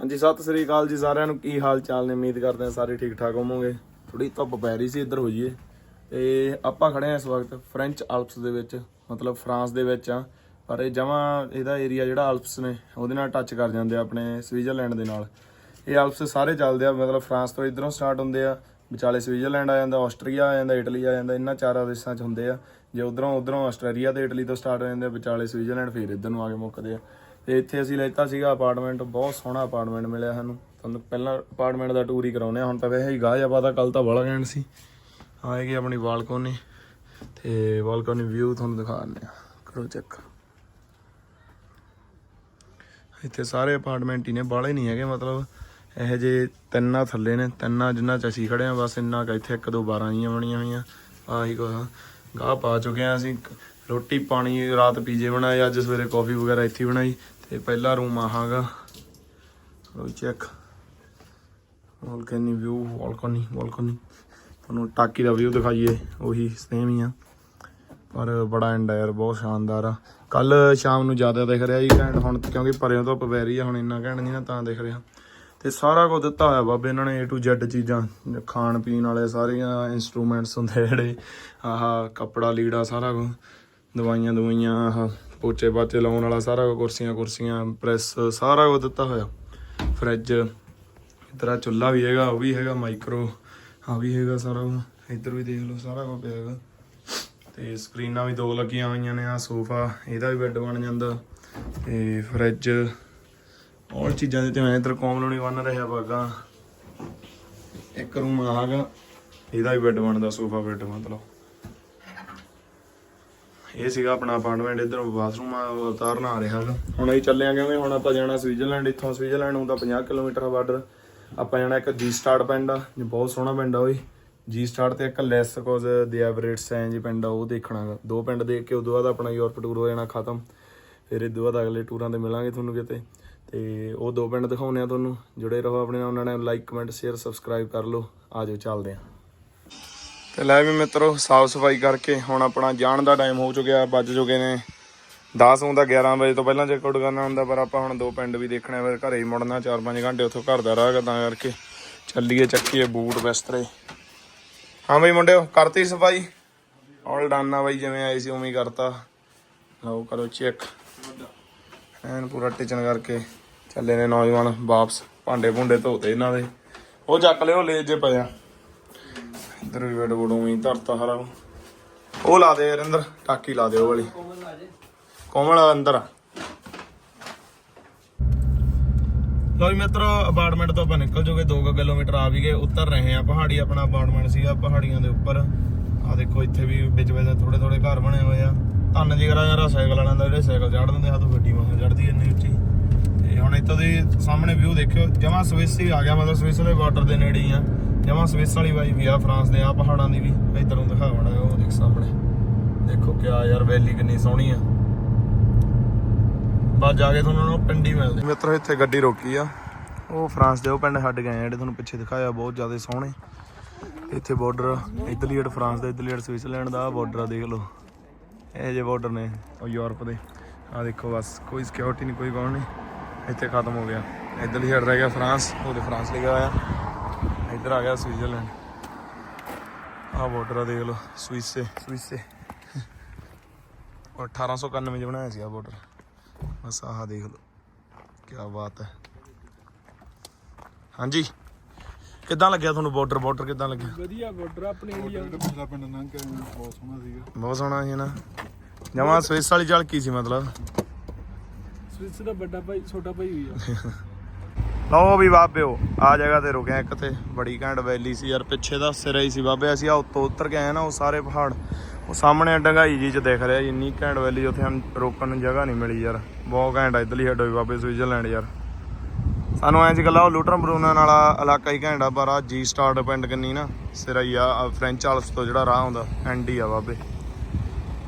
ਹਾਂਜੀ, ਸਤਿ ਸ੍ਰੀ ਅਕਾਲ ਜੀ ਸਾਰਿਆਂ ਨੂੰ। ਕੀ ਹਾਲ ਚਾਲ ਨੇ? ਉਮੀਦ ਕਰਦੇ ਹਾਂ ਸਾਰੇ ਠੀਕ ਠਾਕ ਹੋਵੋਗੇ। ਥੋੜੀ ਧੁੱਪ ਪੈ ਰਹੀ ਸੀ ਇੱਧਰ, ਹੋ ਜਾਈਏ। ਤੇ ਆਪਾਂ ਖੜੇ ਆ ਇਸ ਵਕਤ ਫ੍ਰੈਂਚ ਆਲਪਸ ਦੇ ਵਿੱਚ, ਮਤਲਬ ਫਰਾਂਸ ਦੇ ਵਿੱਚ ਆ ਪਰ ਇਹ ਜਮਾਂ ਇਹਦਾ ਏਰੀਆ ਜਿਹੜਾ ਆਲਪਸ ਨੇ, ਉਹਦੇ ਨਾਲ ਟੱਚ ਕਰ ਜਾਂਦੇ ਆ ਆਪਣੇ ਸਵਿਟਜ਼ਰਲੈਂਡ ਦੇ ਨਾਲ। ਇਹ ਆਲਪਸ ਸਾਰੇ ਚੱਲਦੇ ਆ, ਮਤਲਬ ਫਰਾਂਸ ਤੋਂ ਇਧਰੋਂ ਸਟਾਰਟ ਹੁੰਦੇ ਆ। ਵਿਚਾਲੇ ਸਵਿਟਜ਼ਰਲੈਂਡ ਆ ਜਾਂਦਾ ਆਸਟਰੀਆ ਆ ਜਾਂਦਾ ਇਟਲੀ ਆ ਜਾਂਦਾ, ਇਹਨਾਂ ਚਾਰਾਂ ਦੇਸ਼ਾਂ 'ਚ ਹੁੰਦੇ ਆ। ਜੇ ਉਧਰੋਂ ਉਧਰੋਂ ਆਸਟਰੀਆ ਤੇ ਇਟਲੀ ਤੋਂ ਸਟਾਰਟ ਹੋ ਜਾਂਦੇ ਆ, ਵਿਚਾਲੇ ਸਵਿਟਜ਼ਰਲੈਂਡ ਫਿਰ ਇਧਰ ਨੂੰ ਆ ਕੇ ਮੁੱਕਦੇ ਆ। ਤੇ ਇੱਥੇ ਅਸੀਂ ਲੈਤਾ ਸੀਗਾ ਅਪਾਰਟਮੈਂਟ ਬਹੁਤ ਸੋਹਣਾ ਅਪਾਰਟਮੈਂਟ ਮਿਲਿਆ ਸਾਨੂੰ। ਤੁਹਾਨੂੰ ਪਹਿਲਾਂ ਅਪਾਰਟਮੈਂਟ ਦਾ ਟੂਰ ਹੀ ਕਰਾਉਨੇ ਆ ਹੁਣ ਤਾਂ ਵੈਸੇ ਹੀ ਗਾਹ ਜਾ ਪਤਾ ਕੱਲ ਤਾਂ ਬੜਾ ਘੈਂਟ ਸੀ। ਆ ਆਏਗੀ ਆਪਣੀ ਬਾਲਕੋਨੀ, ਤੇ ਬਾਲਕੋਨੀ ਵਿਊ ਤੁਹਾਨੂੰ ਦਿਖਾ ਦਿੰਦੇ ਆ ਕਰੋ ਚੈੱਕ ਇੱਥੇ ਸਾਰੇ ਅਪਾਰਟਮੈਂਟ ਹੀ ਨੇ ਬਾਲੇ ਨਹੀਂ ਹੈਗੇ, ਮਤਲਬ ਇਹ ਜੇ ਤਿੰਨਾਂ ਥੱਲੇ ਨੇ, ਤਿੰਨਾਂ ਜਿੰਨਾ ਚ ਅਸੀਂ ਖੜੇ ਆ ਬਸ ਇੰਨਾ ਕੁ ਇੱਥੇ 1 2 12 ਜੀਆਂ ਬਣੀਆਂ ਹੋਈਆਂ। ਆਹੀ ਕੋ ਗਾਹ ਪਾ ਚੁੱਕੇ ਆ ਅਸੀਂ, ਰੋਟੀ ਪਾਣੀ ਰਾਤ ਪੀਜੇ ਬਣਾਏ, ਅੱਜ ਸਵੇਰੇ ਕਾਫੀ ਵਗੈਰਾ ਇੱਥੇ ਹੀ ਬਣਾਈ। ਤੇ ਪਹਿਲਾ ਰੂਮ ਆਹਾਗਾ। ਲੋ check balcony view balcony balcony ਤੁਹਾਨੂੰ ਟਾਕੀ ਦਾ ਵਿਊ ਦਿਖਾਈਏ, ਉਹੀ ਸੇਮ ਹੀ ਆ। ਪਰ ਬੜਾ ਇੰਡਾਇਰ ਬਹੁਤ ਸ਼ਾਨਦਾਰ ਆ। ਕੱਲ ਸ਼ਾਮ ਨੂੰ ਜ਼ਿਆਦਾ ਦਿਖ ਰਿਹਾ ਜੀ ਘੈਂਟ, ਹੁਣ ਕਿਉਂਕਿ ਪਰਿਓਂ ਤੋਂ ਪੈ ਆ, ਹੁਣ ਇੰਨਾ ਘੈਂਟ ਨਹੀਂ ਨਾ ਤਾਂ ਦਿਖ ਰਿਹਾ। ਤੇ ਸਾਰਾ ਕੁਝ ਦਿੱਤਾ ਹੋਇਆ ਬਾਬੇ ਇਹਨਾਂ ਨੇ, A to Z ਚੀਜ਼ਾਂ, ਖਾਣ ਪੀਣ ਵਾਲੇ ਸਾਰੀਆਂ ਇਨਸਟਰੂਮੈਂਟਸ ਹੁੰਦੇ ਜਿਹੜੇ। ਆਹ, ਕੱਪੜਾ, ਲੀੜਾ, ਸਾਰਾ ਕੁਝ। ਦਵਾਈਆਂ ਦਵਾਈਆਂ, ਆਹ। ਪੋਚੇ ਪਾਚੇ ਲਾਉਣ ਵਾਲਾ ਸਾਰਾ ਕੁਰਸੀਆਂ ਕੁਰਸੀਆਂ, ਪ੍ਰੈਸ, ਸਾਰਾ ਕੁਝ ਦਿੱਤਾ ਹੋਇਆ। ਫ੍ਰਿਜ, ਇਧਰ ਆ ਚੁੱਲ੍ਹਾ ਵੀ ਹੈਗਾ, ਉਹ ਵੀ ਹੈਗਾ, ਮਾਈਕਰੋ ਆ ਵੀ ਹੈਗਾ ਸਾਰਾ ਕੁਝ ਇੱਧਰ ਵੀ ਦੇਖ ਲਓ, ਸਾਰਾ ਕੁਝ ਪਿਆ ਹੈਗਾ। ਤੇ ਸਕਰੀਨਾਂ ਵੀ ਦੋ ਲੱਗੀਆਂ ਹੋਈਆਂ ਨੇ ਆ ਸੋਫਾ, ਇਹਦਾ ਵੀ ਬੈੱਡ ਬਣ ਜਾਂਦਾ। ਤੇ ਫ੍ਰਿਜ ਔਰ ਚੀਜ਼ਾਂ ਦੇ ਤੇ ਮੈਂ ਇਧਰ ਕੋਮਲੋਨੀ ਬਣ ਰਿਹਾ ਬਾਗਾ। ਇੱਕ ਰੂਮ ਆਗਾ ਇਹਦਾ ਵੀ ਬੈੱਡ ਬਣਦਾ, ਸੋਫਾ ਬੈੱਡ ਮਤਲਬ। ਇਹ ਸੀਗਾ ਆਪਣਾ ਅਪਾਰਟਮੈਂਟ ਇਧਰ ਬਾਥਰੂਮ ਆ ਉਤਾਰਨ ਆ ਰਿਹਾ ਹੈਗਾ। ਹੁਣ ਅਸੀਂ ਚੱਲੇ ਆ ਕਿਉਂਕਿ ਹੁਣ ਆਪਾਂ ਜਾਣਾ ਸਵਿਟਜ਼ਰਲੈਂਡ, ਇੱਥੋਂ ਸਵਿਟਜ਼ਰਲੈਂਡ ਹੁੰਦਾ 50 ਕਿਲੋਮੀਟਰ ਬਾਰਡਰ ਆਪਾਂ ਜਾਣਾ ਇੱਕ ਜੀ ਸਟਾਰਟ ਪਿੰਡ ਆ ਜੋ ਬਹੁਤ ਸੋਹਣਾ ਪਿੰਡ ਆ ਉਹ ਜੀ ਸਟਾਰਟ ਤੇ ਇੱਕ ਲੈਸ ਕੋਜ਼ ਦੇ ਐਵਰੇਟਸ ਐਂ ਜੀ ਪਿੰਡ ਆ, ਉਹ ਦੇਖਣਾ ਗਾ। ਦੋ ਪਿੰਡ ਦੇਖ ਕੇ ਉਦੋਂ ਬਾਅਦ ਆਪਣਾ ਯੂਰਪ ਟੂਰ ਹੋ ਜਾਣਾ ਖਤਮ। ਫਿਰ ਇਹ ਤੋਂ ਬਾਅਦ ਅਗਲੇ ਟੂਰਾਂ ਤੇ ਮਿਲਾਂਗੇ ਤੁਹਾਨੂੰ ਕਿਤੇ। ਤੇ ਉਹ ਦੋ ਪਿੰਡ ਦਿਖਾਉਣੇ ਆ ਤੁਹਾਨੂੰ। ਜੁੜੇ ਰਹੋ ਆਪਣੇ ਨਾਲ, ਉਹਨਾਂ ਨੇ ਲਾਈਕ ਕਮੈਂਟ ਸ਼ੇਅਰ ਸਬਸਕ੍ਰਾਈਬ ਕਰ ਲਓ। ਆਜੋ ਚੱਲਦੇ ਆ ਤੇ ਲੈ ਵੀ ਮਿੱਤਰੋ, ਸਾਫ਼ ਸਫ਼ਾਈ ਕਰਕੇ ਹੁਣ ਆਪਣਾ ਜਾਣ ਦਾ ਟਾਈਮ ਹੋ ਚੁੱਕਿਆ, ਵੱਜ ਚੁੱਕੇ ਨੇ 10 ਹੁੰਦਾ 11 ਵਜੇ ਤੋਂ ਪਹਿਲਾਂ ਚੈੱਕ ਆਊਟ ਕਰਨਾ ਹੁੰਦਾ, ਪਰ ਆਪਾਂ ਹੁਣ ਦੋ ਪਿੰਡ ਵੀ ਦੇਖਣੇ ਫਿਰ ਘਰੇ ਹੀ ਮੁੜਨਾ 4-5 ਘੰਟੇ ਉੱਥੋਂ ਘਰ ਦਾ ਰਾਹ ਤਾਂ ਕਰਕੇ ਚੱਲੀਏ, ਚੱਕੀਏ ਬੂਟ, ਬਿਸਤਰੇ। ਹਾਂ ਬਈ ਮੁੰਡਿਓ, ਕਰਤੀ ਸਫ਼ਾਈ? ਆਲ ਡਨ ਆ ਬਈ, ਜਿਵੇਂ ਆਈ ਸੀ, ਉਵੇਂ ਹੀ ਕਰਤਾ। ਲਓ ਕਰੋ ਚੈੱਕ ਐਨ ਪੂਰਾ ਟਿਚਨ ਕਰਕੇ ਚੱਲੇ ਨੇ ਨੌਜਵਾਨ ਵਾਪਸ, ਭਾਂਡੇ ਭੁੰਡੇ ਧੋਤੇ ਇਹਨਾਂ ਦੇ। ਉਹ ਚੱਕ ਲਿਓ ਲੈ ਜੇ ਪਿਆ ਇੱਧਰ ਵੀ ਬੈਡ ਬੁਡ ਉਵੇਂ ਧਰਤਾ ਸਾਰਾ ਉਹ ਲਾ ਦੇ ਯਾਰ ਅੰਦਰ ਟਾਕੀ ਲਾ ਦੇ ਉਹ ਵਾਲੀ। ਕੋਮਲ ਅੰਦਰ। ਲੋ ਜੀ ਮਿੱਤਰੋ ਅਪਾਰਟਮੈਂਟ ਤੋਂ ਆਪਾਂ ਨਿਕਲ ਜੋਗੇ 2 ਕਿਲੋਮੀਟਰ ਆ ਵੀ ਗਏ, ਉੱਤਰ ਰਹੇ ਆ ਪਹਾੜੀ ਆਪਣਾ ਅਪਾਰਟਮੈਂਟ ਸੀਗਾ, ਪਹਾੜੀਆਂ ਦੇ ਉੱਪਰ। ਆ ਦੇਖੋ, ਇੱਥੇ ਵੀ ਵਿੱਚ ਵਿੱਚ ਥੋੜੇ ਥੋੜੇ ਘਰ ਬਣੇ ਹੋਏ ਆ। ਧੰਨ ਜਿਗਰਾ ਯਾਰਾ ਸਾਈਕਲ ਵਾਲਿਆਂ ਦਾ, ਜਿਹੜੇ ਸਾਈਕਲ ਚੜ੍ਹ ਦਿੰਦੇ ਆ ਤੋਂ ਗੱਡੀ ਮਹਾਂ ਚੜ੍ਹਦੀ ਇੰਨੀ ਉੱਚੀ। ਤੇ ਹੁਣ ਇੱਥੋਂ ਦੇ ਸਾਹਮਣੇ ਵਿਊ ਦੇਖਿਓ, ਜਮਾ ਸਵਿਸ ਹੀ ਆ ਗਿਆ, ਮਤਲਬ ਸਵਿਸ ਵਾਲੇ ਬਾਰਡਰ ਦੇ ਨੇੜੇ ਹੀ ਆ। ਜਮਾ ਸਵਿਸ ਵਾਲੀ ਵਾਈ ਵੀ ਆ, ਫਰਾਂਸ ਦੇ ਆ, ਪਹਾੜਾਂ ਦੀ ਵੀ। ਇਧਰੋਂ ਦਿਖਾਵਣਾ ਉਹ ਦੇਖ ਸਾਹਮਣੇ। ਦੇਖੋ ਕਿਆ ਯਾਰ, ਵੈਲੀ ਕਿੰਨੀ ਸੋਹਣੀ ਆ। ਬਸ ਜਾ ਕੇ ਤੁਹਾਨੂੰ ਉਹ ਪਿੰਡੀ ਮਿਲਦੇ। ਮਿੱਤਰੋ, ਇੱਥੇ ਗੱਡੀ ਰੋਕੀ ਆ। ਉਹ ਫਰਾਂਸ ਦੇ ਉਹ ਪਿੰਡ ਛੱਡ ਗਏ ਜਿਹੜੇ ਤੁਹਾਨੂੰ ਪਿੱਛੇ ਦਿਖਾਇਆ, ਬਹੁਤ ਜ਼ਿਆਦਾ ਸੋਹਣੇ। ਇੱਥੇ ਬਾਰਡਰ ਇਟਲੀ ਐਡ ਫਰਾਂਸ ਦਾ ਇਟਲੀ ਐਡ ਸਵਿਟਜ਼ਰਲੈਂਡ ਦਾ ਬਾਰਡਰ ਆ, ਦੇਖ ਲਓ। ਇਹ ਜੇ ਬਾਰਡਰ ਨੇ, ਉਹ ਯੂਰਪ ਦੇ। ਆ ਦੇਖੋ ਬਸ, ਕੋਈ ਸਿਕਿਉਰਿਟੀ ਨਹੀਂ ਕੋਈ ਕੌਣ ਨਹੀਂ ਇੱਥੇ ਖਤਮ ਹੋ ਗਿਆ। ਇੱਧਰ ਹੀ ਰਹਿ ਗਿਆ ਫਰਾਂਸ ਉਹਦੇ ਫਰਾਂਸ ਲਿਖਿਆ ਹੋਇਆ ਇੱਧਰ ਆ ਗਿਆ ਸਵਿਟਜ਼ਰਲੈਂਡ। ਆ ਬਾਰਡਰ ਆ ਦੇਖ ਲਓ ਸਵਿਸੇ। ਸਵਿਸੇ। ਉਹ 1891 ਚ ਬਣਾਇਆ ਸੀ ਆ ਬਾਰਡਰ ਬਸ ਆਹ ਦੇਖ ਲਓ ਕੀ ਬਾਤ ਹੈ। ਹਾਂਜੀ ਕਿੱਦਾਂ ਲੱਗਿਆ ਤੁਹਾਨੂੰ ਬਾਰਡਰ ਬਾਰਡਰ ਕਿੱਦਾਂ ਲੱਗਿਆ? ਵਧੀਆ ਬਾਰਡਰ ਆਪਣੇ ਏਰੀਆ ਜਿਹੜਾ ਪਿਛਲਾ ਪਿੰਡ ਲੰਘ ਕੇ ਬਹੁਤ ਸੋਹਣਾ ਸੀਗਾ। ਬਹੁਤ ਸੋਹਣਾ ਸੀ ਨਾ। ਜਮਾ ਸਵਿਸ ਵਾਲੀ ਝਲਕੀ ਸੀ ਮਤਲਬ। ਸਵਿਸ ਦਾ ਵੱਡਾ ਭਾਈ ਛੋਟਾ ਭਾਈ ਹੋਈ ਆ। ਲਓ ਵੀ ਬਾਬਿਓ, ਆ ਜਗ੍ਹਾ ਤੇ ਰੁਕਿਆ ਇੱਕ ਤੇ। ਬੜੀ ਘੈਂਟ ਵੈਲੀ ਸੀ ਯਾਰ, ਪਿੱਛੇ ਦਾ ਸਿਰਾ ਹੀ ਸੀ ਬਾਬੇ। ਅਸੀਂ ਆ ਉੱਤੋਂ ਉੱਤਰ ਕੇ ਆਏ ਨਾ, ਉਹ ਸਾਰੇ ਪਹਾੜ। ਉਹ ਸਾਹਮਣੇ ਡੰਗਾਈ ਜੀ ਚ ਦੇਖ ਰਿਹਾ ਜੀ, ਇੰਨੀ ਘੈਂਟ ਵੈਲੀ ਉੱਥੇ ਸਾਨੂੰ ਰੋਕਣ ਨੂੰ ਜਗ੍ਹਾ ਨਹੀਂ ਮਿਲੀ ਯਾਰ। ਬਹੁਤ ਘੈਂਟ ਆ ਇੱਧਰਲੀ ਹੱਡੋ ਬਾਬੇ, ਸਵਿਟਜ਼ਰਲੈਂਡ ਯਾਰ। ਸਾਨੂੰ ਐਂ ਜੀ ਗੱਲਾਂ, ਉਹ ਲੂਟਰਨ ਬਰੂਨਨ ਵਾਲਾ ਇਲਾਕਾ ਹੀ ਘੈਂਟ ਆ, ਪਰ ਆ ਜੀ ਸਟਾਰਟ ਪਿੰਡ ਕੰਨੀ ਨਾ, ਸਿਰਾ ਹੀ ਆ ਆਹ ਫ੍ਰੈਂਚ ਆਲਸ ਤੋਂ ਜਿਹੜਾ ਰਾਹ ਆਉਂਦਾ, ਐਂਡੀ ਆ ਬਾਬੇ।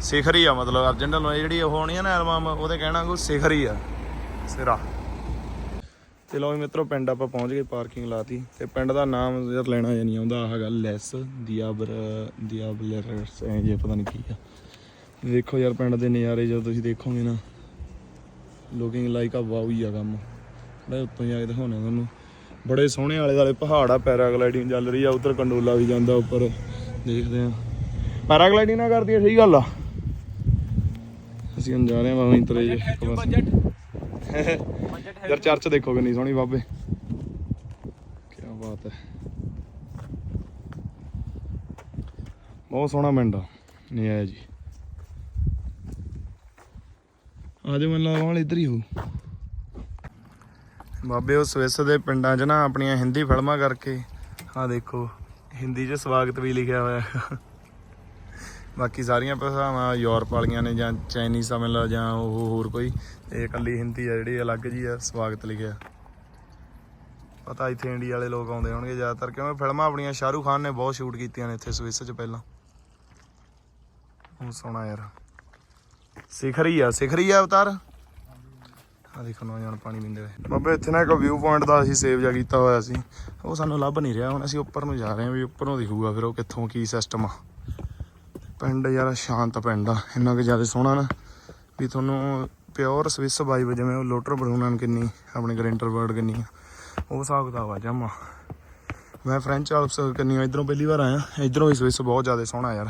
ਸਿਖਰ ਹੀ ਆ ਮਤਲਬ ਅਰਜੈਂਟਲ ਜਿਹੜੀ ਉਹ ਹੋਣੀ ਆ ਨਾ ਐਲਬਮ, ਉਹਦੇ ਕਹਿਣਾ ਕੋਈ ਸਿਖਰ ਹੀ ਆ, ਸਿਰਾ। ਤੇ ਲਓ ਮਿੱਤਰੋ ਪਿੰਡ ਆਪਾਂ ਪਹੁੰਚ ਗਏ ਪਾਰਕਿੰਗ ਲਾਤੀ ਤੇ ਪਿੰਡ ਦਾ ਨਾਮ ਯਾਰ ਲੈਣਾ ਜਾਂ ਨਹੀਂ ਆਉਂਦਾ ਆਹ ਹੈਗਾ ਲੈਸ ਦਿਆਬਰ ਦਿਆਬਲਰਸ ਐ ਜੇ ਪਤਾ ਨਹੀਂ ਕੀ ਆ। ਦੇਖੋ ਯਾਰ ਪਿੰਡ ਦੇ ਨਜ਼ਾਰੇ ਜਦੋਂ ਤੁਸੀਂ ਦੇਖੋਗੇ ਨਾ ਲੁਕਿੰਗ ਲਾਈਕ ਆ ਵਾਓ ਹੀ ਆ ਕੰਮ। ਬੜੇ ਉੱਤੋਂ ਜਾ ਕੇ ਦਿਖਾਉਣੇ ਤੁਹਾਨੂੰ। ਬੜੇ ਸੋਹਣੇ ਆਲੇ ਵਾਲੇ ਪਹਾੜ ਆ ਪੈਰਾਗਲਾਈਡਿੰਗ ਚੱਲ ਰਹੀ ਆ ਉਧਰ ਕੰਡੋਲਾ ਵੀ ਜਾਂਦਾ ਉੱਪਰ। ਦੇਖਦੇ ਆ ਪੈਰਾਗਲਾਈਡਿੰਗ ਨਾ ਕਰਦੀ ਸਹੀ ਗੱਲ ਆ। ਅਸੀਂ ਹੁਣ ਜਾ ਰਹੇ ਆ ਬਾਬਾ ਇੰਤਰੇ ਜੇ ਯਾਰ ਚਰਚ ਦੇਖੋ ਕਿੰਨੀ ਸੋਹਣੀ ਬਾਬੇ। ਕੀ ਬਾਤ ਹੈ। ਬਹੁਤ ਸੋਹਣਾ ਪਿੰਡ ਆ, ਨਹੀਂ ਆਇਆ ਜੀ। ਆਜੋ ਮੈਨੂੰ ਲੱਗਦਾ ਇੱਧਰ ਹੀ ਹੋ। ਬਾਬੇ, ਉਹ ਸਵਿਸ ਦੇ ਪਿੰਡਾਂ 'ਚ ਨਾ ਆਪਣੀਆਂ ਹਿੰਦੀ ਫਿਲਮਾਂ ਕਰਕੇ ਆ ਦੇਖੋ, ਹਿੰਦੀ 'ਚ ਸਵਾਗਤ ਵੀ ਲਿਖਿਆ ਹੋਇਆ। ਹੈ। ਬਾਕੀ ਸਾਰੀਆਂ ਭਾਸ਼ਾਵਾਂ ਯੂਰਪ ਵਾਲੀਆਂ ਨੇ ਜਾਂ ਚਾਈਨੀਜ਼ ਸਮਝ ਲਾ ਜਾਂ ਉਹ ਹੋਰ ਕੋਈ। ਤੇ ਇਕੱਲੀ ਹਿੰਦੀ ਆ ਜਿਹੜੀ, ਅਲੱਗ ਜੀ ਆ, ਸਵਾਗਤ ਲਿਖਿਆ ਪਤਾ ਇੱਥੇ ਇੰਡੀਆ ਵਾਲੇ ਲੋਕ ਆਉਂਦੇ ਹੋਣਗੇ ਜ਼ਿਆਦਾਤਰ, ਕਿਉਂਕਿ ਫਿਲਮਾਂ ਆਪਣੀਆਂ ਸ਼ਾਹਰੂਖ ਖਾਨ ਨੇ ਬਹੁਤ ਸ਼ੂਟ ਕੀਤੀਆਂ ਨੇ ਇੱਥੇ ਸਵਿਸ 'ਚ ਪਹਿਲਾਂ। ਉਹ ਸੋਹਣਾ ਯਾਰ। ਸਿਖਰੀ ਆ ਸਿਖਰੀ ਆ ਅਵਤਾਰ? ਆ ਦੇਖੋ ਨੌਜਵਾਨ ਪਾਣੀ ਪੀਂਦੇ ਹੋਏ। ਬਾਬੇ, ਇੱਥੇ ਨਾ ਇੱਕ ਵਿਊ ਪੁਆਇੰਟ ਦਾ ਅਸੀਂ ਸੇਵ ਜਾ ਕੀਤਾ ਹੋਇਆ ਸੀ। ਉਹ ਸਾਨੂੰ ਲੱਭ ਨਹੀਂ ਰਿਹਾ, ਹੁਣ ਅਸੀਂ ਉੱਪਰ ਨੂੰ ਜਾ ਰਹੇ ਹਾਂ ਵੀ ਉੱਪਰੋਂ ਦਿਖੂਗਾ ਫਿਰ ਉਹ ਕਿੱਥੋਂ ਕੀ ਸਿਸਟਮ ਆ। ਪਿੰਡ ਯਾਰ ਸ਼ਾਂਤ ਪਿੰਡ ਆ। ਇੰਨਾ ਕਿ ਜ਼ਿਆਦਾ ਸੋਹਣਾ ਨਾ ਵੀ ਤੁਹਾਨੂੰ ਪਿਓਰ ਸਵਿਸ ਵਾਈਬ ਜਿਵੇਂ ਉਹ ਲੋਟਰ ਬਰੂਨਨ ਕਿੰਨੀ ਆਪਣੇ ਗ੍ਰੈਂਟਰ ਵਰਡ ਕਿੰਨੀ ਆ। ਉਹ ਹਿਸਾਬ ਕਿਤਾਬ ਆ ਜਮਾ। ਮੈਂ ਫ੍ਰੈਂਚ ਆਲਪਸ ਕਿੰਨੀ ਇਧਰੋਂ ਪਹਿਲੀ ਵਾਰ ਆਇਆ। ਇਧਰੋਂ ਵੀ ਸਵਿਸ ਬਹੁਤ ਜ਼ਿਆਦਾ ਸੋਹਣਾ ਯਾਰ।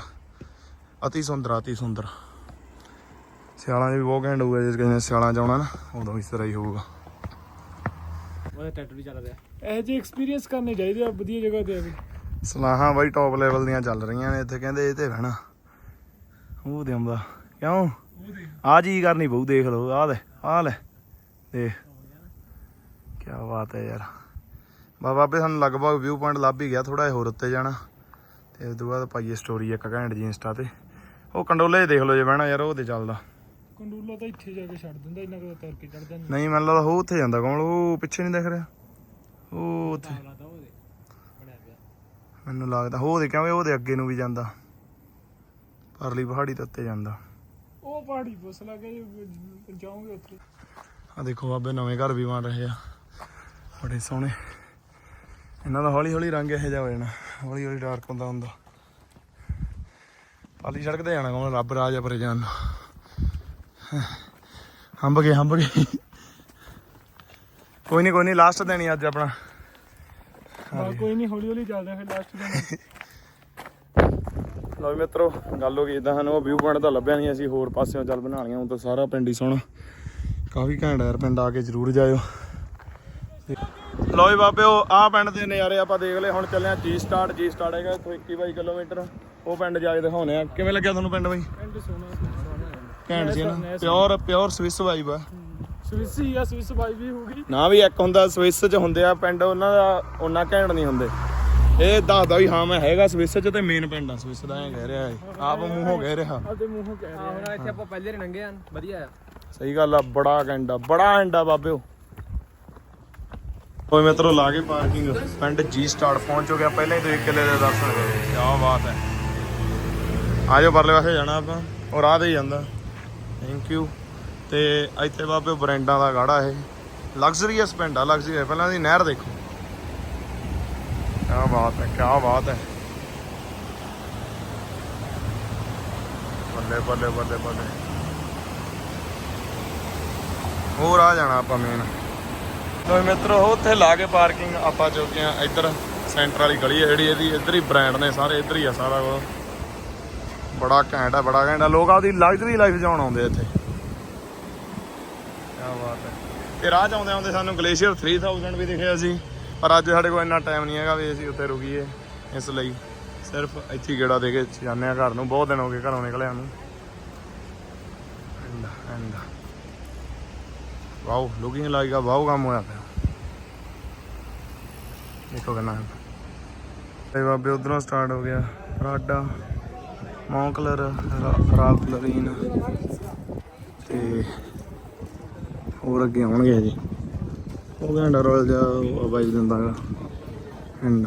ਅਤੀ ਸੁੰਦਰ ਅਤੀ ਸੁੰਦਰ। ਸਿਆਲਾਂ 'ਚ ਵੀ ਬਹੁਤ ਘੈਂਟ ਹੋਊਗਾ ਜੇ ਕਿਸੇ ਨੇ ਸਿਆਲਾਂ 'ਚ ਆਉਣਾ ਨਾ ਉਦੋਂ ਇਸ ਤਰ੍ਹਾਂ ਹੀ ਹੋਊਗਾ। ਉਹਦਾ ਟਰੈਕਟਰ ਵੀ ਚੱਲ ਰਿਹਾ। ਇਹ ਜਿਹੇ ਐਕਸਪੀਰੀਅੰਸ ਕਰਨੇ ਚਾਹੀਦੇ ਆ ਵਧੀਆ ਜਗ੍ਹਾ ਤੇ ਆ ਵੀ। ਸਲਾਹਾਂ ਬਾਈ ਟੌਪ ਲੈਵਲ ਦੀਆਂ ਚੱਲ ਰਹੀਆਂ ਨੇ ਇੱਥੇ ਕਹਿੰਦੇ ਇਹ ਤੇ ਬਹਿਣਾ। ਉਹ ਦੇ ਆਉਂਦਾ। ਕਿਉਂ? ਆ ਜੀ ਕਰਨੀ ਬਹੁ ਦੇਖ ਲਓ ਆ ਲੈ ਆ ਲੈ। ਦੇਖ। ਕੀ ਬਾਤ ਹੈ ਯਾਰ। ਬਾ ਬਾਬੇ ਸਾਨੂੰ ਲਗਭਗ ਵਿਊ ਪੁਆਇੰਟ ਲੱਭ ਹੀ ਗਿਆ ਥੋੜਾ ਜਿਹਾ ਹੋਰ ਉੱਤੇ ਜਾਣਾ। ਤੇ ਉਸ ਤੋਂ ਬਾਅਦ ਪਾਈਏ ਸਟੋਰੀ ਇੱਕ ਘੈਂਟ ਜੀ ਇੰਸਟਾ ਤੇ। ਉਹ ਕੰਡੋਲੇ ਦੇਖ ਲਓ ਜੇ ਬਹਿਣਾ ਯਾਰ ਉਹ ਤੇ ਚੱਲਦਾ। ਕੰਡੂਲਾ ਤਾਂ ਇੱਥੇ ਜਾ ਕੇ ਛੱਡ ਦਿੰਦਾ ਇੰਨਾ ਕੁ ਤੁਰ ਕੇ ਚੜ ਜਾਂਦਾ। ਨਹੀਂ ਮੈਨੂੰ ਲੱਗਦਾ ਉਹ ਉੱਥੇ ਜਾਂਦਾ ਕੌਣ ਉਹ ਪਿੱਛੇ ਨਹੀਂ ਦਿਖ ਰਿਹਾ। ਉਹ ਉੱਥੇ। ਮੈਨੂੰ ਲੱਗਦਾ ਉਹ ਦੇ ਕਿਉਂਕਿ ਉਹਦੇ ਅੱਗੇ ਨੂੰ ਵੀ ਜਾਂਦਾ। ਪਰਲੀ ਪਹਾੜੀ ਦੇ ਉੱਤੇ ਜਾਂਦਾ। ਉਹ ਪਹਾੜੀ ਬਸ ਲੱਗੇ ਪਹੁੰਚਾਉਂਗੇ ਉੱਥੇ। ਆ ਦੇਖੋ ਬਾਬੇ ਨਵੇਂ ਘਰ ਵੀ ਬਣ ਰਹੇ ਆ। ਬੜੇ ਸੋਹਣੇ। ਇਹਨਾਂ ਦਾ ਹੌਲੀ ਹੌਲੀ ਰੰਗ ਇਹੋ ਜਿਹਾ ਹੋ ਜਾਣਾ। ਹੌਲੀ ਹੌਲੀ ਡਾਰਕ ਹੁੰਦਾ ਹੁੰਦਾ। ਪਾਲੀ ਸੜਕ ਤੇ ਜਾਣਾ ਕੌਣ? ਰੱਬ ਰਾਜ ਆ ਪਰੇ ਜਾਣ ਨੂੰ। ਹੰਬ ਗਏ ਹੰਬ ਗਏ। ਕੋਈ ਨਹੀਂ ਕੋਈ ਨਹੀਂ ਲਾਸਟ ਦੇਣੀ ਅੱਜ ਆਪਣਾ। ਕੋਈ ਨਹੀਂ ਹੌਲੀ ਹੌਲੀ ਚੱਲਦੇ ਫਿਰ ਲਾਸਟ ਦਿਨ ਲਓ ਮਿੱਤਰੋ ਗੱਲ ਹੋ ਗਈ ਇਦਾਂ ਸਾਨੂੰ ਉਹ ਵਿਊ ਪੁਆਇੰਟ ਤਾਂ ਲੱਭਿਆ ਨਹੀਂ ਅਸੀਂ ਹੋਰ ਪਾਸਿਓਂ ਚੱਲ ਬਣਾ ਲਈਆਂ ਹੁਣ ਤਾਂ ਸਾਰਾ ਪਿੰਡ ਹੀ ਸੋਹਣਾ। ਕਾਫੀ ਘੈਂਟ ਯਾਰ ਪਿੰਡ ਆ ਕੇ ਜ਼ਰੂਰ ਜਾਇਓ। ਲਓ ਵੀ ਬਾਬੇ ਉਹ ਆਹ ਪਿੰਡ ਦੇ ਨਜ਼ਾਰੇ ਆਪਾਂ ਦੇਖ ਲਏ ਹੁਣ ਚੱਲੇ ਆ ਜੀ ਸਟਾਰਟ ਜੀ ਸਟਾਰਟ ਹੈਗਾ ਇੱਥੋਂ 21 22 ਕਿਲੋਮੀਟਰ। ਉਹ ਪਿੰਡ ਜਾ ਕੇ ਦਿਖਾਉਣੇ ਆ ਕਿਵੇਂ ਲੱਗਿਆ ਤੁਹਾਨੂੰ ਪਿੰਡ ਬਾਈ? ਐਂਡ ਸੋਨਾ ਘੈਂਟ ਸੀ ਨਾ? ਪਿਓਰ ਪਿਓਰ ਸਵਿਸ ਵਾਈਬ ਆ। ਸਵਿਸ ਹੀ ਆ ਸਵਿਸ ਬਾਈ ਵੀ ਹੋਊਗੀ। ਨਾ ਵੀ ਇੱਕ ਹੁੰਦਾ ਸਵਿਸ ਚ ਹੁੰਦੇ ਆ ਪਿੰਡ ਉਹਨਾਂ ਦਾ ਉਹਨਾਂ ਘੈਂਟ ਨਹੀਂ ਹੁੰਦੇ। ਇਹ ਦੱਸਦਾ ਵੀ ਹਾਂ ਮੈਂ ਹੈਗਾ ਸਵਿਸ ਚ ਤੇ ਮੇਨ ਪਿੰਡ ਆ ਸਵਿਸ ਦਾ ਐ ਕਹਿ ਰਿਹਾ ਇਹ। ਆਪ ਮੂੰਹੋਂ ਕਹਿ ਰਿਹਾ। ਆਪਦੇ ਮੂੰਹੋਂ ਕਹਿ ਰਿਹਾ। ਹੁਣ ਇੱਥੇ ਆਪਾਂ ਪਹਿਲੇ ਰੰਗੇ ਆ ਵਧੀਆ ਆ। ਸਹੀ ਗੱਲ ਆ ਬੜਾ ਘੰਟਾ ਬੜਾ ਘੰਟਾ ਬਾਬਿਓ। ਓਏ ਮਿੱਤਰੋ ਲਾ ਕੇ ਪਾਰਕਿੰਗ ਪਿੰਡ ਜੀ ਸਟਾਰਟ ਪਹੁੰਚ ਚੁੱਕਿਆ ਪਹਿਲਾਂ ਹੀ ਦੋ ਕਿੱਲੇ ਦੇ ਦਰਸ਼ਨ ਕਰੇ। ਕੀ ਬਾਤ ਹੈ। ਆਜੋ ਪਰਲੇ ਪਾਸੇ ਜਾਣਾ ਆਪਾਂ ਉਹ ਰਾਹ ਤੇ ਹੀ ਜਾਂਦਾ। ਥੈਂਕ ਯੂ ਤੇ ਇੱਥੇ ਬਾਬੇ ਬ੍ਰਾਂਡਾਂ ਦਾ ਗਾੜਾ ਇਹ। ਲਗਜ਼ਰੀਅਸ ਪਿੰਡ ਆ ਲਗਜ਼ਰੀ ਪਹਿਲਾਂ ਦੀ ਨਹਿਰ ਦੇਖੋ। ਕੀ ਬਾਤ ਹੈ ਕੀ ਬਾਤ ਹੈ। ਬੱਲੇ ਬੱਲੇ ਬੱਲੇ ਬੱਲੇ। ਹੋਰ ਆ ਜਾਣਾ ਆਪਾਂ ਮੇਨ ਲੋ ਮਿੱਤਰੋ, ਉੱਥੇ ਲਾ ਕੇ ਪਾਰਕਿੰਗ ਆਪਾਂ ਚੁੱਕੇ ਆ ਇੱਧਰ। ਸੈਂਟਰ ਵਾਲੀ ਗਲੀ ਹੈ ਜਿਹੜੀ, ਇਹਦੀ ਇੱਧਰ ਹੀ ਬ੍ਰਾਂਡ ਨੇ ਸਾਰੇ, ਇੱਧਰ ਹੀ ਆ ਸਾਰਾ ਕੁਝ ਬੜਾ ਘੈਂਟ ਆ, ਬੜਾ ਘੈਂਟ ਆ। ਲੋਕ ਆਪਦੀ ਲਗਜ਼ਰੀ ਲਾਈਫ ਜਿਉਣ ਆਉਂਦੇ ਇੱਥੇ। ਕੀ ਬਾਤ ਹੈ। ਤੇ ਰਾਹ ਚ ਆਉਂਦੇ ਆਉਂਦੇ ਸਾਨੂੰ ਗਲੇਸ਼ੀਅਰ 3000 ਵੀ ਦਿਖਿਆ ਸੀ। ਪਰ ਅੱਜ ਸਾਡੇ ਕੋਲ ਇੰਨਾ ਟਾਈਮ ਨਹੀਂ ਹੈਗਾ ਵੀ ਅਸੀਂ ਉੱਥੇ ਰੁਕੀਏ, ਇਸ ਲਈ ਸਿਰਫ ਇੱਥੇ ਗੇੜਾ ਦੇ ਕੇ ਜਾਂਦੇ ਆ ਘਰ ਨੂੰ। ਬਹੁਤ ਦਿਨ ਹੋ ਗਏ ਘਰੋਂ ਨਿਕਲਿਆ ਨੂੰ। And and. Wow looking like ਆ ਵਾਓ ਕੰਮ ਹੋਇਆ ਪਿਆ। ਦੇਖੋ ਕਿੰਨਾ ਤੇ ਬਾਬੇ ਉਧਰੋਂ ਸਟਾਰਟ ਹੋ ਗਿਆ। ਰਾਡਾ ਮੌਂਕਲਰ ਰਾਲ ਕਲਰੀਨ ਤੇ ਹੋਰ ਅੱਗੇ ਆਉਣਗੇ ਜੀ ਉਹ ਘੰਟਾ ਰੋਲ ਜਾ ਵਾਈਬ ਦਿੰਦਾ ਹੈਗਾ ਐਂਡ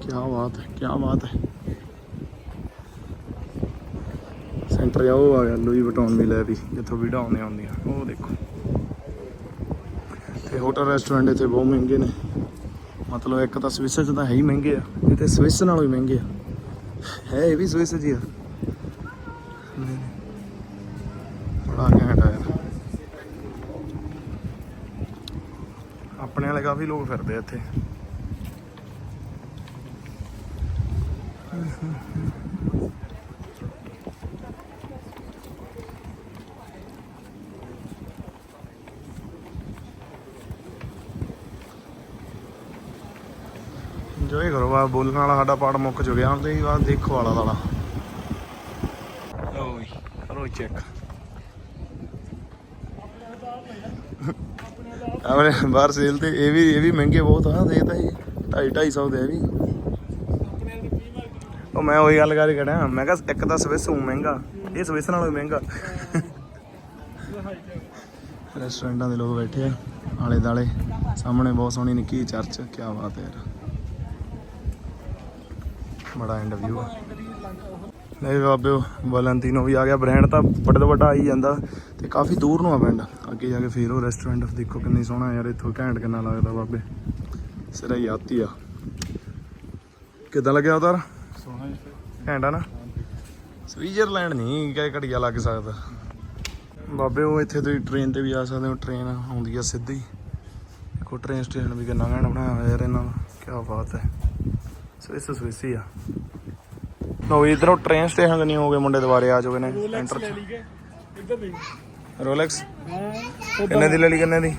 ਕੀ ਬਾਤ ਹੈ ਕੀ ਬਾਤ ਹੈ। ਸੈਂਟਰ ਜਾ ਉਹ ਆ ਗਿਆ, ਲੂਈ ਵਟਾਉਣ ਵੀ ਲੈ ਵੀ, ਜਿੱਥੋਂ ਵੀਡੀਓ ਆਉਂਦੀਆਂ ਹੁੰਦੀਆਂ, ਉਹ ਦੇਖੋ। ਤੇ ਹੋਟਲ ਰੈਸਟੋਰੈਂਟ ਇੱਥੇ ਬਹੁਤ ਮਹਿੰਗੇ ਨੇ। ਮਤਲਬ ਇੱਕ ਤਾਂ ਸਵਿਸ 'ਚ ਤਾਂ ਹੈ ਹੀ ਮਹਿੰਗੇ ਆ, ਇਹ ਤੇ ਸਵਿਸ ਨਾਲੋਂ ਵੀ ਮਹਿੰਗੇ ਆ। ਹੈ ਇਹ ਵੀ ਸਵਿਸ 'ਚ ਆ। ਕਾਫੀ ਲੋਕ ਫਿਰਦੇ ਆ ਇੱਥੇ। ਜੋਏ ਕਰੋ ਬਾ ਬੋਲਣ ਵਾਲਾ ਸਾਡਾ ਪਾੜ ਮੁੱਕ ਚੁੱਕਿਆ, ਹੁਣ ਤੇ ਬਾਅਦ ਦੇਖੋ ਵਾਲਾ ਵਾਲਾ ਲਓ ਵੀ ਕਰੋ ਚੈੱਕ ਆਪਣੇ ਬਾਹਰ ਸੇਲ ਤੇ ਇਹ ਵੀ ਇਹ ਵੀ ਮਹਿੰਗੇ ਬਹੁਤ ਆ, ਦੇ ਤਾਂ ਇਹ 2.5 250 ਦੇ ਵੀ। ਉਹ ਮੈਂ ਉਹੀ ਗੱਲ ਕਰ ਰਿਹਾ ਮੈਂ ਕਿਹਾ ਇੱਕ ਤਾਂ ਸਵਿਸ ਉਹ ਮਹਿੰਗਾ, ਇਹ ਸਵਿਸ ਨਾਲੋਂ ਵੀ ਮਹਿੰਗਾ। ਰੈਸਟੋਰੈਂਟਾਂ ਦੇ ਲੋਕ ਬੈਠੇ ਆ, ਆਲੇ ਦਾਲੇ ਸਾਹਮਣੇ ਬਹੁਤ ਸੋਹਣੀ ਨਿੱਕੀ ਚਰਚ ਕੀ ਬਾਤ ਹੈ ਯਾਰ। ਬੜਾ ਐਂਡ ਵਿਊ ਆ। ਨਹੀਂ ਬਾਬਿਓ ਵੈਲੈਂਟੀਨੋ ਵੀ ਆ ਗਿਆ ਬ੍ਰਾਂਡ ਤਾਂ ਵੱਡੇ ਤੋਂ ਵੱਡਾ ਆਈ ਜਾਂਦਾ ਤੇ ਕਾਫੀ ਦੂਰ ਨੂੰ ਆ ਪਿੰਡ। ਅੱਗੇ ਜਾ ਕੇ ਫੇਰ ਉਹ ਰੈਸਟੋਰੈਂਟ ਦੇਖੋ ਕਿੰਨੀ ਸੋਹਣਾ ਯਾਰ ਇੱਥੋਂ ਘੈਂਟ ਕਿੰਨਾ ਲੱਗਦਾ ਬਾਬੇ। ਸਿਰਾ ਯਾਤੀ ਆ। ਕਿੱਦਾਂ ਲੱਗਿਆ ਉਧਰ? ਸੋਹਣਾ ਘੈਂਟ ਆ ਨਾ? ਸਵਿਟਜ਼ਰਲੈਂਡ ਨਹੀਂ ਕਿ ਘੜੀਆ ਲੱਗ ਸਕਦਾ। ਬਾਬੇ ਉਹ ਇੱਥੇ ਤੁਸੀਂ ਟ੍ਰੇਨ ਤੇ ਵੀ ਆ ਸਕਦੇ ਹੋ ਟ੍ਰੇਨ ਆਉਂਦੀ ਆ ਸਿੱਧੀ। ਦੇਖੋ ਟ੍ਰੇਨ ਸਟੇਸ਼ਨ ਵੀ ਕਿੰਨਾ ਘੈਂਟ ਬਣਾਇਆ ਹੋਇਆ ਯਾਰ ਇਹਨਾਂ ਦਾ ਕੀ ਬਾਤ ਹੈ। ਸਵਿਸ ਸਵਿਸ ਹੀ ਆ ਲੋ ਇਧਰੋਂ ਟ੍ਰੇਨ ਸਟੇਸ਼ਨ ਤੇ ਨਹੀਂ ਹੋ ਗਏ ਮੁੰਡੇ ਦੁਬਾਰੇ ਆ ਚੁੱਕੇ ਨੇ ਰੋਲੈਕਸ ਐਂਟਰ ਲੈ ਲਈ ਇੱਧਰ ਦੇਖ। ਰੋਲੈਕਸ ਕਿੰਨੇ ਦੀ ਲੈ ਲਈ ਕਿੰਨੇ ਦੀ?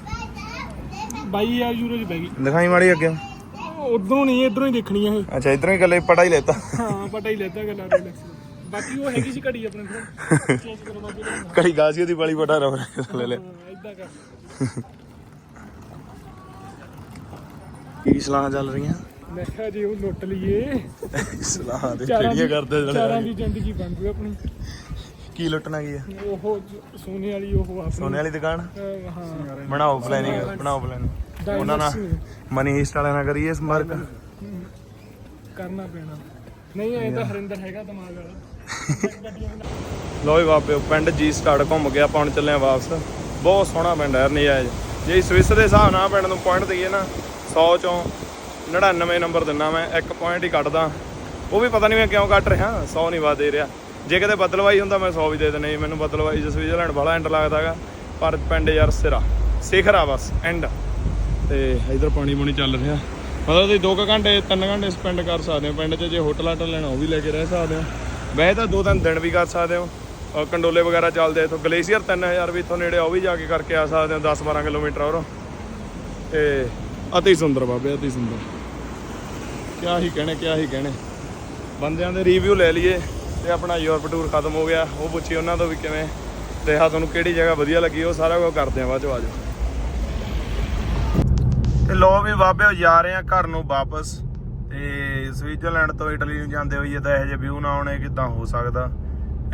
22000 ਯੂਰੋ ਦੀ ਪੈ ਗਈ। ਦਿਖਾਈ ਮਾੜੀ ਅੱਗੇ। ਉਧਰੋਂ ਨਹੀਂ ਇਧਰੋਂ ਹੀ ਦੇਖਣੀ ਆ ਇਹ। ਅੱਛਾ ਇਧਰੋਂ ਹੀ ਗੱਲੇ ਪੜਾ ਹੀ ਲੈਤਾ ਹਾਂ ਪਤਾ ਹੀ ਲੈਦਾ ਗੱਲਾਂ ਰੋਲੈਕਸ ਬਾਕੀ ਉਹ ਹੈਗੀ ਸੀ ਘੜੀ ਆਪਣੇ ਕੋਲ। ਚੇਂਜ ਕਰੋ ਬਾਕੀ ਕੜੀ ਗਾਜ਼ੀਓ ਦੀ ਵਾਲੀ ਪਟਾ ਰੋ ਲੈ। ਲੈ ਇਦਾਂ ਕਰ। ਕੀ ਸਲਾਹਾਂ ਚੱਲ ਰਹੀਆਂ? ਮੈਂ ਕਿਹਾ ਜੇ ਉਹ ਲੁੱਟ ਲਈਏ। ਸਲਾਹਾਂ ਚਾਰਾਂ ਕਿਹੜੀਆਂ ਦੀ- ਕਰਦੇ ਚਾਰਾਂ ਦੀ ਜ਼ਿੰਦਗੀ ਬਣ ਜੂ ਆਪਣੀ। ਕੀ ਲੁੱਟਣਾ ਕੀ ਹੈ ਉਹ ਜ- ਸੋਨੇ ਵਾਲੀ ਉਹ ਆਪਣੀ। ਸੋਨੇ ਵਾਲੀ ਦੁਕਾਨ? ਅਹ, ਹਾਂ। ਬਣਾਓ ਪਲੈਨਿੰਗ ਬਣਾਓ ਪਲੈਨਿੰਗ ਉਹਨਾਂ ਨਾਲ ਮਨੀ ਹੀਸਟ ਵਾਲਿਆਂ ਨਾਲ ਕਰੀਏ ਸਮਾਰਕ ਕਰਨਾ ਪੈਣਾ। ਨਹੀਂ ਐ ਤਾਂ ਹਰਿੰਦਰ ਹੈਗਾ ਦਿਮਾਗ ਵਾਲਾ। ਲੋ ਬਾਬੇ ਪਿੰਡ ਜੀ ਸਟਾਰਟ ਘੁੰਮ ਗਿਆ ਆਪਾਂ ਹੁਣ ਚੱਲੇ ਆ ਵਾਪਸ। ਬਹੁਤ ਸੋਹਣਾ ਪਿੰਡ ਹੈ ਨਜਾਇਜ਼ ਜੇ। ਸਵਿਸ ਦੇ ਹਿਸਾਬ ਨਾਲ ਪਿੰਡ ਨੂੰ ਪੁਆਇੰਟ ਦਈਏ ਨਾ 100 ਚੋਂ 99 ਨੰਬਰ ਦਿੰਨਾ ਮੈਂ ਇੱਕ ਪੁਆਇੰਟ ਹੀ ਕੱਢਦਾ। ਉਹ ਵੀ ਪਤਾ ਨਹੀਂ ਮੈਂ ਕਿਉਂ ਕੱਟ ਰਿਹਾ 100 ਨਹੀਂ ਵਾ ਦੇ ਰਿਹਾ। ਜੇ ਕਿਤੇ ਬਦਲਵਾਈ ਹੁੰਦਾ ਮੈਂ 100 ਵੀ ਦੇ ਦੇਣੇ। ਮੈਨੂੰ ਬਦਲਵਾਈ ਚ ਸਵਿਟਜ਼ਰਲੈਂਡ ਬੜਾ ਐਂਡ ਲੱਗਦਾਗਾ ਪਰ ਪਿੰਡ ਯਾਰ ਸਿਰਾ ਸਿਖਰ ਆ ਬਸ ਐਂਡ ਤੇ ਇਧਰ ਪਾਣੀ ਪੂਣੀ ਚੱਲ ਰਿਹਾ। ਮਤਲਬ ਤੁਸੀਂ 2 ਘੰਟੇ 3 ਘੰਟੇ ਸਪੈਂਡ ਕਰ ਸਕਦੇ ਹੋ ਪਿੰਡ 'ਚ ਜੇ ਹੋਟਲ ਆਟਲ ਲੈਣਾ ਉਹ ਵੀ ਲੈ ਕੇ ਰਹਿ ਸਕਦੇ ਹੋ। ਵੈਸੇ ਤਾਂ ਦੋ ਤਿੰਨ ਦਿਨ ਵੀ ਕਰ ਸਕਦੇ ਹੋ। ਕੰਡੋਲੇ ਵਗੈਰਾ ਚੱਲਦੇ ਇੱਥੋਂ ਗਲੇਸ਼ੀਅਰ 3000 ਵੀ ਇੱਥੋਂ ਨੇੜੇ ਉਹ ਵੀ ਜਾ ਕੇ ਕਰਕੇ ਆ ਸਕਦੇ ਹੋ 10 12 ਕਿਲੋਮੀਟਰ ਔਰ ਤੇ ਅਤੀ ਸੁੰਦਰ ਬਾਬੇ ਅਤੀ ਸੁੰਦਰ। ਕਿਆ ਹੀ ਕਹਿਣੇ ਕਿਆ ਹੀ ਕਹਿਣੇ। ਬੰਦਿਆਂ ਦੇ ਰਿਵਿਊ ਲੈ ਲਈਏ। ਤੇ ਆਪਣਾ ਯੂਰਪ ਟੂਰ ਖਤਮ ਹੋ ਗਿਆ। ਉਹ ਪੁੱਛੀ ਉਹਨਾਂ ਤੋਂ ਵੀ ਕਿਵੇਂ। ਰਿਹਾ ਤੁਹਾਨੂੰ ਕਿਹੜੀ ਜਗ੍ਹਾ ਵਧੀਆ ਲੱਗੀ ਉਹ ਸਾਰਾ ਕੁਝ ਕਰਦੇ ਆ ਬਾਅਦ ਚ ਆਜੋ ਤੇ ਲੋ ਵੀ ਬਾਬੇ ਉਹ ਜਾ ਰਹੇ ਆ ਘਰ ਨੂੰ ਵਾਪਸ। ਤੇ ਸਵਿਟਜ਼ਰਲੈਂਡ ਤੋਂ ਇਟਲੀ ਨੂੰ ਜਾਂਦੇ ਹੋਈਏ ਤਾਂ ਇਹੋ ਜਿਹੇ ਵਿਊ ਨਾ ਆਉਣੇ ਕਿਦਾਂ ਹੋ ਸਕਦਾ?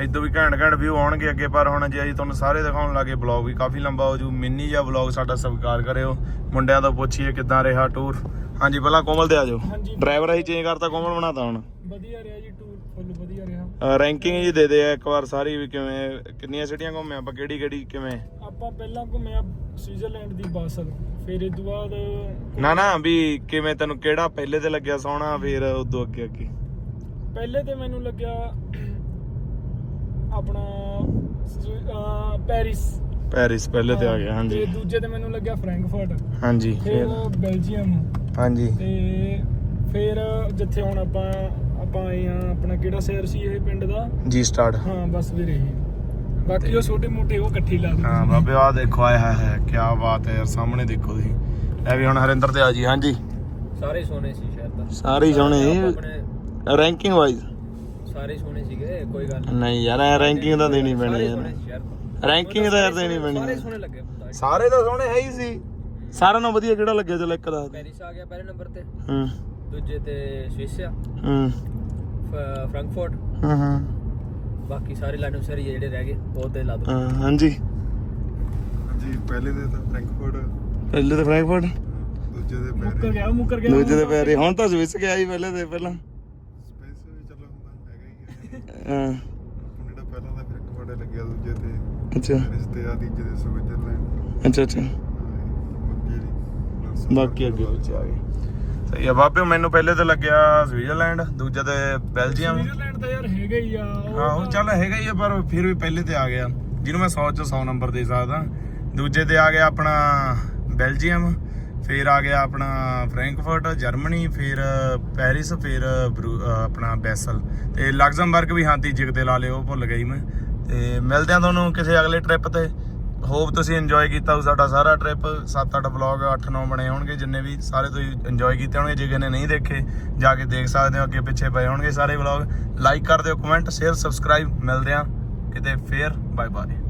ਇਦੋਂ ਵੀ ਘੈਂਟ ਘੈਂਟ ਵਿਊ ਆਉਣਗੇ ਅੱਗੇ ਪਰ ਹੁਣ ਜੇ ਅਸੀਂ ਤੁਹਾਨੂੰ ਸਾਰੇ ਦਿਖਾਉਣ ਲੱਗੇ ਬਲੌਗ ਵੀ ਕਾਫੀ ਲੰਬਾ ਹੋ ਜੂ ਮਿੰਨੀ ਜਿਹਾ ਬਲੌਗ ਸਾਡਾ ਸਬਸਕ੍ਰਾਈਬ ਕਰਿਓ। ਮੁੰਡਿਆਂ ਤੋਂ ਪੁੱਛੀਏ ਕਿਦਾਂ ਰਿਹਾ ਟੂਰ ਹਾਂਜੀ ਪਹਿਲਾਂ ਕੋਮਲ ਤੇ ਆਜੋ ਹਾਂਜੀ। ਡਰਾਈਵਰ ਅਸੀਂ ਚੇਂਜ ਕਰਤਾ ਕੋਮਲ ਬਣਾਤਾ ਹੁਣ। ਵਧੀਆ ਰਿਹਾ ਜੀ ਟੂਰ ਫੁੱਲ ਵਧੀਆ ਰਿਹਾ। ਰੈਂਕਿੰਗ ਜੀ ਦੇ ਦੇ ਇੱਕ ਵਾਰ ਸਾਰੀ ਵੀ ਕਿਵੇਂ ਕਿੰਨੀਆਂ ਸਿਟੀਆਂ ਘੁੰਮੇ ਆਪਾਂ ਕਿਹੜੀ ਕਿਹੜੀ ਕਿਵੇਂ? ਆਪਾਂ ਪਹਿਲਾਂ ਘੁੰਮਿਆ ਸਵਿਟਜ਼ਰਲੈਂਡ ਦੀ ਬਾਸਲ ਫਿਰ ਇਹ ਤੋਂ ਬਾਅਦ ਨਾ ਨਾ ਵੀ ਕਿਵੇਂ ਤੈਨੂੰ ਕਿਹੜਾ ਪਹਿਲੇ ਤੇ ਲੱਗਿਆ ਸੋਹਣਾ ਫਿਰ ਉਦੋਂ ਅੱਗੇ ਅੱਗੇ? ਪਹਿਲੇ ਤੇ ਮੈਨੂੰ ਲੱਗਿਆ ਆਪਣਾ ਪੈਰਿਸ। ਪੈਰਿਸ ਪਹਿਲੇ ਤੇ ਆ ਗਿਆ ਤੇ ਹਾਂਜੀ ਦੂਜੇ ਤੇ ਮੈਨੂੰ ਲੱਗਿਆ ਫ੍ਰੈਂਕਫਰਟ। ਹਾਂਜੀ ਫਿਰ। ਬੈਲਜੀਅਮ। ਹਾਂਜੀ। ਤੇ ਫਿਰ ਜਿੱਥੇ ਹੁਣ ਆਪਾਂ ਆਪਾਂ ਆਏ ਆ ਆਪਣਾ ਕਿਹੜਾ ਸ਼ਹਿਰ ਸੀ ਇਹ ਪਿੰਡ ਦਾ? ਜੀ ਸਟਾਰਟ। ਹਾਂ ਬਸ ਵੀਰੇ ਇਹ ਬਾਕੀ ਉਹ ਛੋਟੇ ਮੋਟੇ ਉਹ ਇਕੱਠੀ ਲਾ ਦਿੰਦੇ ਹਾਂ ਬਾਬੇ ਆ ਦੇਖੋ ਆਏ ਹਾਏ ਹਾਏ ਕੀ ਬਾਤ ਹੈ ਯਾਰ ਸਾਹਮਣੇ ਦੇਖੋ ਤੁਸੀਂ। ਇਹ ਵੀ ਹੁਣ ਹਰਿੰਦਰ ਤੇ ਆ ਜੀ ਹਾਂਜੀ। ਸਾਰੇ ਸੋਨੇ ਸੀ ਸ਼ਹਿਰ ਦਾ ਸਾਰੇ ਹੀ ਸੋਹਣੇ ਆਪਣੇ ਰੈਂਕਿੰਗ ਵਾਈਜ਼ ਸਾਰੇ ਸੋਨੇ ਸੀਗੇ ਕੋਈ ਗੱਲ ਨਹੀਂ ਨਹੀਂ ਯਾਰ ਐ ਰੈਂਕਿੰਗ ਤਾਂ ਦੇਣੀ ਪੈਣੀ ਸਾਰੇ ਸੋਨੇ ਸੀ ਰੈਂਕਿੰਗ ਤਾਂ ਯਾਰ ਦੇਣੀ ਪੈਣੀ ਸਾਰੇ ਹੈ। ਸੋਨੇ ਲੱਗੇ ਪਤਾ ਸਾਰੇ ਤਾਂ ਸੋਹਣੇ ਹੈ ਹੀ ਸੀ। ਸਾਰਿਆਂ ਨਾਲੋਂ ਵਧੀਆ ਕਿਹੜਾ ਲੱਗਿਆ ਚਲ ਇੱਕ ਦੇ। ਪੈਰਿਸ ਆ ਗਿਆ ਪਹਿਲੇ ਨੰਬਰ ਤੇ। ਹੂੰ। ਦੂਜੇ ਤੇ ਸਵਿਸ ਆ ਹੂੰ। ਫ੍ਰੈਂਕਫਰਟ। ਹੂੰ ਹੂੰ। ਬਾਕੀ ਸਾਰੇ ਲਾਈਨ ਸਰ ਜਿਹੜੇ ਰਹਿ ਗਏ ਉਹ ਤੇ ਲਾ ਦੋ। ਹਾਂ, ਹਾਂਜੀ। ਹਾਂਜੀ ਪਹਿਲੇ ਦੇ ਤਾਂ ਫ੍ਰੈਂਕਫਰਟ। ਪਹਿਲੇ ਤਾਂ ਫ੍ਰੈਂਕਫਰਟ। ਦੂਜੇ ਦੇ ਮੁੱਕਰ ਪੈਰੇ ਗਿਆ ਮੁੱਕਰ ਗਿਆ। ਦੂਜੇ ਦੇ ਪੈਰੇ। ਹੁਣ ਤਾਂ ਸਵਿਸ ਗਿਆ ਸੀ ਪਹਿਲੇ ਤੇ ਪਹਿਲਾਂ। ਸਪੇਸ ਵੀ ਚੱਲੋ ਹੁੰਦਾ ਹੈਗਾ ਹੀ ਹੈ। ਹਾਂ। ਹੁਣ ਜਿਹੜਾ ਪਹਿਲਾਂ ਦਾ ਫ੍ਰੈਂਕਫਰਟ ਲੱਗਿਆ ਦੂਜੇ ਤੇ। ਅੱਛਾ। ਪੈਰਿਸ ਤੇ ਆ ਤੀਜੇ ਦੇ ਸਵਿਟਜ਼ਰਲੈਂਡ। ਅੱਛਾ ਅੱਛਾ। ਬਾਕੀ ਦੀ ਬਾਕੀ ਅੱਗੇ ਵਿੱਚ ਆ ਗਏ। ਸਹੀ ਆ ਬਾਬੇ ਮੈਨੂੰ ਪਹਿਲੇ ਤਾਂ ਲੱਗਿਆ ਸਵਿਟਜ਼ਰਲੈਂਡ ਦੂਜਾ ਤੇ ਬੈਲਜੀਅਮ। ਸਵਿਟਜ਼ਰਲੈਂਡ ਤਾਂ ਯਾਰ ਹੈਗਾ ਹੀ ਆ ਹਾਂ ਉਹ ਚੱਲ ਹੈਗਾ ਹੀ ਆ ਪਰ ਫਿਰ ਵੀ ਪਹਿਲੇ ਤੇ ਆ ਗਿਆ। ਜਿਹਨੂੰ ਮੈਂ 100 ਚੋਂ 100 ਨੰਬਰ ਦੇ ਸਕਦਾ। ਦੂਜੇ ਤੇ ਆ ਗਿਆ ਆਪਣਾ ਬੈਲਜੀਅਮ ਫਿਰ ਆ ਗਿਆ ਆਪਣਾ ਫ੍ਰੈਂਕਫਰਟ ਜਰਮਨੀ ਫਿਰ ਪੈਰਿਸ ਫਿਰ ਆਪਣਾ ਬੈਸਲ। ਤੇ ਲਗਜ਼ਮਬਰਗ ਵੀ ਹਾਂ ਤੀਜੇ ਤੇ ਲਾ ਲਿਓ ਭੁੱਲ ਗਈ ਮੈਂ। ਤੇ ਮਿਲਦੇ ਆ ਤੁਹਾਨੂੰ ਕਿਸੇ ਅਗਲੇ ਟ੍ਰਿਪ ਤੇ। ਹੋਪ ਤੁਸੀਂ ਇੰਜੋਏ ਕੀਤਾ ਹੋ ਸਾਡਾ ਸਾਰਾ ਟ੍ਰਿਪ 7-8 ਵਲੌਗ 8-9 ਬਣੇ ਹੋਣਗੇ, ਜਿੰਨੇ ਵੀ ਸਾਰੇ ਤੁਸੀਂ ਇੰਜੋਏ ਕੀਤੇ ਹੋਣਗੇ, ਜੇ ਕਿਸੇ ਨਹੀਂ ਦੇਖੇ, ਜਾ ਕੇ ਦੇਖ ਸਕਦੇ ਹੋ, ਅੱਗੇ ਪਿੱਛੇ ਪਏ ਹੋਣਗੇ ਸਾਰੇ ਵਲੌਗ ਲਾਈਕ ਕਰ ਦਿਓ ਕਮੈਂਟ ਸ਼ੇਅਰ ਸਬਸਕ੍ਰਾਈਬ ਮਿਲਦੇ ਆ ਕਿਤੇ ਫੇਰ। Bye bye